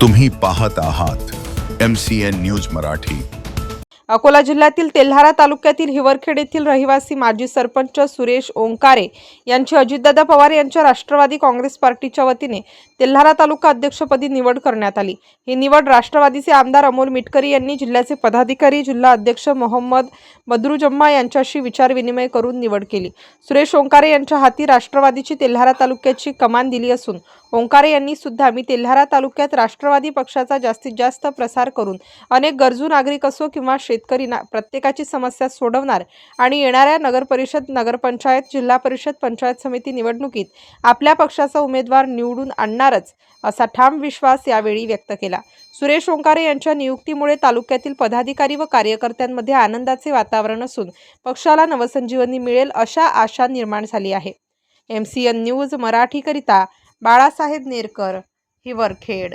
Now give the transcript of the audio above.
तुम्ही पाहत आहात M C N news Marathi. Akola जिल्ह्यातील तेल्हारा तालुक्यातील हिवरखेड येथील रहिवासी माजी सरपंच सुरेश ओंकारे यांची अजितदादा पवार यांच्या राष्ट्रवादी काँग्रेस पार्टीच्या वतीने तेल्हारा तालुका अध्यक्षपदी निवड करण्यात आली. ही निवड राष्ट्रवादीचे आमदार अमोल मिटकरी यांनी जिल्ह्याचे पदाधिकारी जिल्हा अध्यक्ष मोहम्मद बदरुजम्मा यांच्याशी विचारविनिमय करून निवड केली. सुरेश ओंकारे यांच्या हाती राष्ट्रवादीची तेल्हारा तालुक्याची कमान दिली असून ओंकारे यांनी सुद्धा मी तेल्हारा तालुक्यात राष्ट्रवादी पक्षाचा जास्तीत जास्त प्रसार करून अनेक गरजू नागरिक असो किंवा शेतकरी ना प्रत्येकाची समस्या सोडवणार आणि येणाऱ्या नगरपरिषद नगरपंचायत जिल्हा परिषद पंचायत समिती निवडणुकीत आपल्या पक्षाचा उमेदवार निवडून आणणारच असा ठाम विश्वास यावेळी व्यक्त केला. सुरेश ओंकारे यांच्या नियुक्तीमुळे तालुक्यातील पदाधिकारी व कार्यकर्त्यांमध्ये आनंदाचे वातावरण असून पक्षाला नवसंजीवनी मिळेल अशा आशा निर्माण झाली आहे. एम सी एन न्यूज मराठीकरिता बाळासाहेब नेरकर हिवरखेड